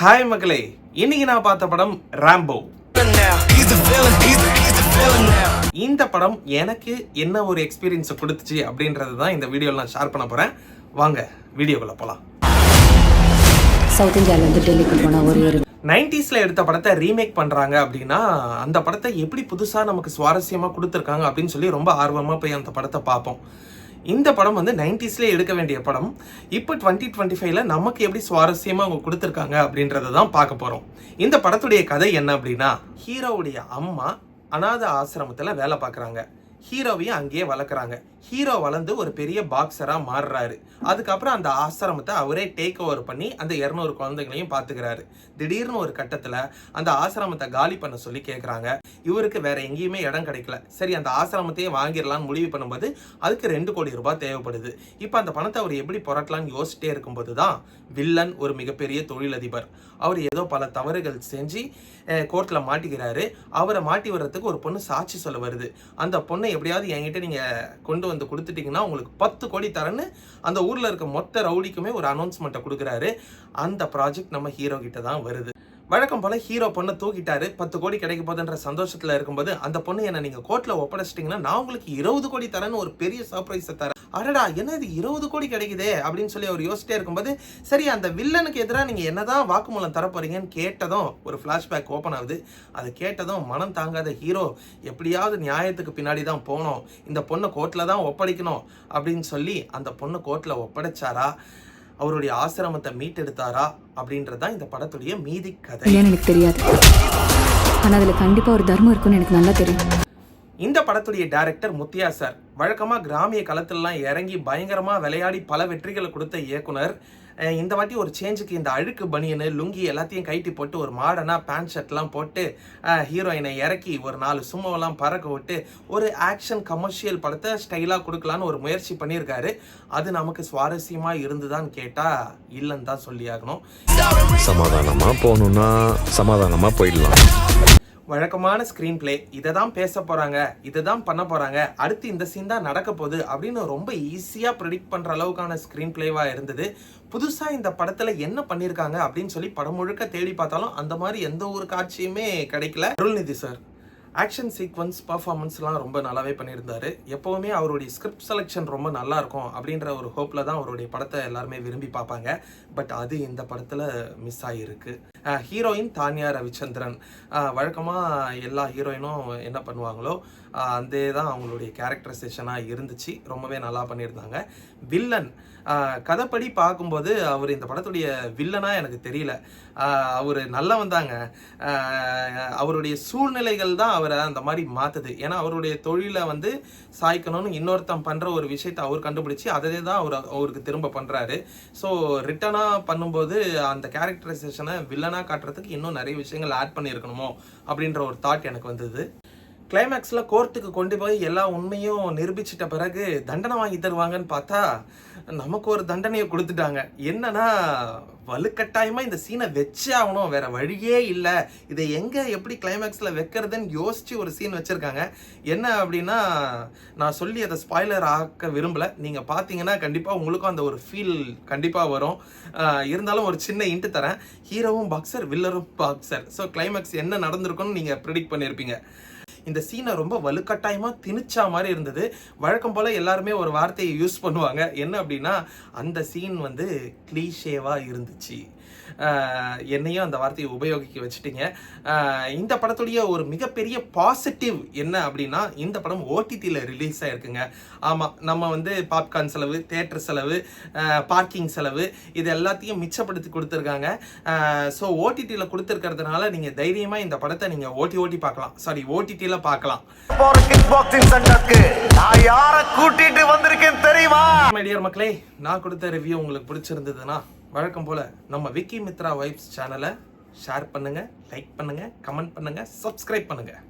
Hi மக்களே. இன்னைக்கு நான் பார்த்த படம் ராம்போ இந்த படம் எனக்கு என்ன ஒரு எக்ஸ்பீரியன்ஸை கொடுத்துச்சு அப்படின்றது தான் இந்த வீடியோவில் நான் ஷேர் பண்ண போகிறேன் வாங்க வீடியோக்குள்ள போகலாம் சவுத் இந்தியாவிலேருந்து டெல்லிக்கு போன ஒரு ஒரு நைன்டிஸில் எடுத்த படத்தை ரீமேக் பண்ணுறாங்க அப்படின்னா அந்த படத்தை எப்படி புதுசாக நமக்கு சுவாரஸ்யமாக கொடுத்துருக்காங்க அப்படின்னு சொல்லி ரொம்ப ஆர்வமாக போய் அந்த படத்தை பார்ப்போம். இந்த படம் வந்து நைன்டிஸ்லேயே எடுக்க வேண்டிய படம். இப்போ டுவெண்ட்டி டுவெண்ட்டி ஃபைவ்ல நமக்கு எப்படி சுவாரஸ்யமாக அவங்க கொடுத்துருக்காங்க அப்படின்றத தான் பார்க்க போகிறோம் இந்த படத்துடைய கதை என்ன அப்படின்னா ஹீரோவுடைய அம்மா அனாத ஆசிரமத்தில் வேலை பார்க்குறாங்க. ஹீரோவையும் அங்கேயே வளர்க்குறாங்க. ஹீரோ வளர்ந்து ஒரு பெரிய பாக்ஸராக மாறுறாரு. அதுக்கப்புறம் அந்த ஆசிரமத்தை அவரே டேக் ஓவர் பண்ணி அந்த இரநூறு குழந்தைகளையும் பார்த்துக்கிறாரு. திடீர்னு ஒரு கட்டத்தில் அந்த ஆசிரமத்தை காலி பண்ண சொல்லி கேட்குறாங்க இவருக்கு வேற எங்கேயுமே இடம் கிடைக்கல. சரி அந்த ஆசிரமத்தையே வாங்கிடலாம்னு முடிவு பண்ணும்போது அதுக்கு ரெண்டு கோடி ரூபாய் தேவைப்படுது. இப்போ அந்த பணத்தை அவர் எப்படி புரட்டலான்னு யோசிச்சிட்டே இருக்கும்போது தான் வில்லன் ஒரு மிகப்பெரிய தொழிலதிபர். அவர் ஏதோ பல தவறுகள் செஞ்சு கோர்ட்டில் மாட்டிக்கிறாரு. அவரை மாட்டி வர்றதுக்கு ஒரு பொண்ணு சாட்சி சொல்ல வருது. அந்த பொண்ணை எப்படியாவது என்கிட்ட நீங்கள் கொண்டு வந்து கொடுத்துட்டீங்கன்னா உங்களுக்கு பத்து கோடி தரேன்னு அந்த ஊரில் இருக்க மொத்த ரவுடிக்குமே ஒரு அனௌன்ஸ்மெண்ட்டை கொடுக்குறாரு. அந்த ப்ராஜெக்ட் நம்ம ஹீரோ கிட்ட தான் வருது. வழக்கம் போல் ஹீரோ பொண்ணை தூக்கிட்டாரு. பத்து கோடி கிடைக்க போதுன்ற சந்தோஷத்துல இருக்கும்போது அந்த பொண்ணு என்ன நீங்க கோர்ட்டில் ஒப்படைச்சிட்டீங்கன்னா நான் உங்களுக்கு இருபது கோடி தரேன்னு ஒரு பெரிய சர்ப்ரைஸை தரேன். அடடா என்ன இது இருபது கோடி கிடைக்குதே அப்படின்னு சொல்லி அவர் யோசிச்சிட்டே இருக்கும்போது சரி அந்த வில்லனுக்கு எதிராக நீங்கள் என்னதான் வாக்குமூலம் தரப்போறீங்கன்னு கேட்டதும் ஒரு ஃப்ளாஷ்பேக் ஓப்பன் ஆகுது. அதை கேட்டதும் மனம் தாங்காத ஹீரோ எப்படியாவது நியாயத்துக்கு பின்னாடி தான் போகணும். இந்த பொண்ணை கோர்ட்டில் தான் ஒப்படைக்கணும் அப்படின்னு சொல்லி அந்த பொண்ணை கோர்ட்டில் ஒப்படைச்சாரா? அவருடைய ஆசிரமத்தை மீட்டெடுத்தாரா? அப்படின்றது தான் இந்த படத்துடைய மீதி கதை. எனக்கு தெரியாது. ஆனால் அதில் கண்டிப்பாக ஒரு தர்மம் இருக்குன்னு எனக்கு நல்லா தெரியும். இந்த படத்துடைய டைரக்டர் முத்தியா சார் வழக்கமாக கிராமிய களத்திலலாம் இறங்கி பயங்கரமாக விளையாடி பல வெற்றிகளை கொடுத்த இயக்குனர் இந்த வாட்டி ஒரு சேஞ்சுக்கு இந்த அழுக்கு பனியனு லுங்கி எல்லாத்தையும் கைட்டி போட்டு ஒரு மாடனாக பேண்ட் ஷர்ட்லாம் போட்டு ஹீரோயினை இறக்கி ஒரு நாலு சும்மாவெல்லாம் பறக்க விட்டு ஒரு ஆக்ஷன் கமர்ஷியல் படத்தை ஸ்டைலாக கொடுக்கலான்னு ஒரு முயற்சி பண்ணியிருக்காரு. அது நமக்கு சுவாரஸ்யமாக இருந்துதான்னு கேட்டால் இல்லைன்னு தான் சொல்லியாகணும். சமாதானமாக போகணுன்னா சமாதானமாக போயிடலாம். வழக்கமான ஸ்க்ரீன் பிளே இதை தான் பேச போகிறாங்க இதை தான் பண்ண போகிறாங்க அடுத்து இந்த சீன் தான் நடக்க போகுது அப்படின்னு ரொம்ப ஈஸியாக ப்ரெடிக்ட் பண்ணுற அளவுக்கான ஸ்க்ரீன் பிளேவாக இருந்தது. புதுசாக இந்த படத்தில் என்ன பண்ணியிருக்காங்க அப்படின்னு சொல்லி படம் முழுக்க தேடி பார்த்தாலும் அந்த மாதிரி எந்த ஒரு காட்சியுமே கிடைக்கல. அருள்நிதி சார் ஆக்ஷன் சீக்வன்ஸ் பர்ஃபார்மன்ஸ்லாம் ரொம்ப நல்லாவே பண்ணியிருந்தார். எப்போவுமே அவருடைய ஸ்கிரிப்ட் செலெக்ஷன் ரொம்ப நல்லா இருக்கும் அப்படின்ற ஒரு ஹோப்பில் தான் அவருடைய படத்தை எல்லாருமே விரும்பி பார்ப்பாங்க. பட் அது இந்த படத்தில் மிஸ் ஆகியிருக்கு ஹீரோயின் தானியா ரவிச்சந்திரன். வழக்கமாக எல்லா ஹீரோயினும் என்ன பண்ணுவாங்களோ அதே தான் அவங்களுடைய கேரக்டரைசேஷனாக இருந்துச்சு. ரொம்பவே நல்லா பண்ணியிருந்தாங்க. வில்லன். கதைப்படி பார்க்கும்போது அவர் இந்த படத்துடைய வில்லனாக எனக்கு தெரியல. அவர் நல்லா வந்தாங்க அவருடைய சூழ்நிலைகள் தான் அவரை அந்த மாதிரி மாற்றுது ஏன்னா அவருடைய தொழிலை வந்து சாய்க்கணும்னு இன்னொருத்தன் பண்ணுற ஒரு விஷயத்தை அவர் கண்டுபிடிச்சி அதே தான் அவர் அவருக்கு திரும்ப பண்ணுறாரு ஸோ ரிட்டனாக பண்ணும்போது அந்த கேரக்டரைசேஷனை வில்லன் வில்லனாக காட்டுறதுக்கு இன்னும் நிறைய விஷயங்கள் ஆட் பண்ணியிருக்கணுமோ அப்படின்ற ஒரு தாட் எனக்கு வந்தது. கிளைமேக்ஸில் கோர்ட்டுக்கு கொண்டு போய் எல்லா உண்மையும் நிரூபிச்சிட்ட பிறகு தண்டனை வாங்கி தருவாங்கன்னு பார்த்தா நமக்கு ஒரு தண்டனையை கொடுத்துட்டாங்க. என்னன்னா வலுக்கட்டாயமாக இந்த சீனை வச்சே ஆகணும். வேற வழியே இல்லை. இதை எங்கே எப்படி கிளைமேக்ஸில் வைக்கிறதுன்னு யோசிச்சு ஒரு சீன் வச்சுருக்காங்க. என்ன அப்படின்னா நான் சொல்லி அதை ஸ்பாய்லர் ஆக்க விரும்பலை. நீங்கள் பார்த்தீங்கன்னா கண்டிப்பாக உங்களுக்கும் அந்த ஒரு ஃபீல் கண்டிப்பாக வரும். இருந்தாலும் ஒரு சின்ன இன்ட்டு தரேன். ஹீரோவும் பாக்ஸர் வில்லரும் பாக்ஸர் ஸோ கிளைமேக்ஸ் என்ன நடந்திருக்குன்னு நீங்கள் ப்ரிடிக்ட் பண்ணியிருப்பீங்க இந்த சீனை ரொம்ப வலுக்கட்டாயமாக திணிச்சா மாதிரி இருந்தது. வழக்கம் போல் எல்லாருமே ஒரு வார்த்தையை யூஸ் பண்ணுவாங்க. என்ன அப்படின்னா அந்த சீன் வந்து க்ளீஷேவாக இருந்துச்சு. என்னையும் அந்த வார்த்தையை உபயோகிக்க வச்சுட்டீங்க. இந்த படத்துடைய ஒரு மிகப்பெரிய பாசிட்டிவ் என்ன அப்படின்னா இந்த படம் ஓடிடியில் ரிலீஸ் ஆயிருக்குங்க. ஆமாம் நம்ம வந்து பாப்கார்ன் செலவு தேட்டர் செலவு பார்க்கிங் செலவு இது எல்லாத்தையும் மிச்சப்படுத்தி கொடுத்துருக்காங்க. ஸோ ஓடிடியில் கொடுத்துருக்கிறதுனால நீங்கள் தைரியமாக இந்த படத்தை நீங்கள் ஓட்டி ஓட்டி பார்க்கலாம். சாரி ஓடிடியில் பார்க்கலாம். நான் யார கூட்டிட்டு வந்திருக்கேன் தெரியுமா? மைடியர் மக்களே நான் கொடுத்த ரிவ்யூ உங்களுக்கு பிடிச்சிருந்ததுன்னா வழக்கம் போல் நம்ம விக்கி மித்ரா வைப்ஸ் சேனலை ஷேர் பண்ணுங்கள் லைக் பண்ணுங்கள் கமெண்ட் பண்ணுங்கள் சப்ஸ்கிரைப் பண்ணுங்கள்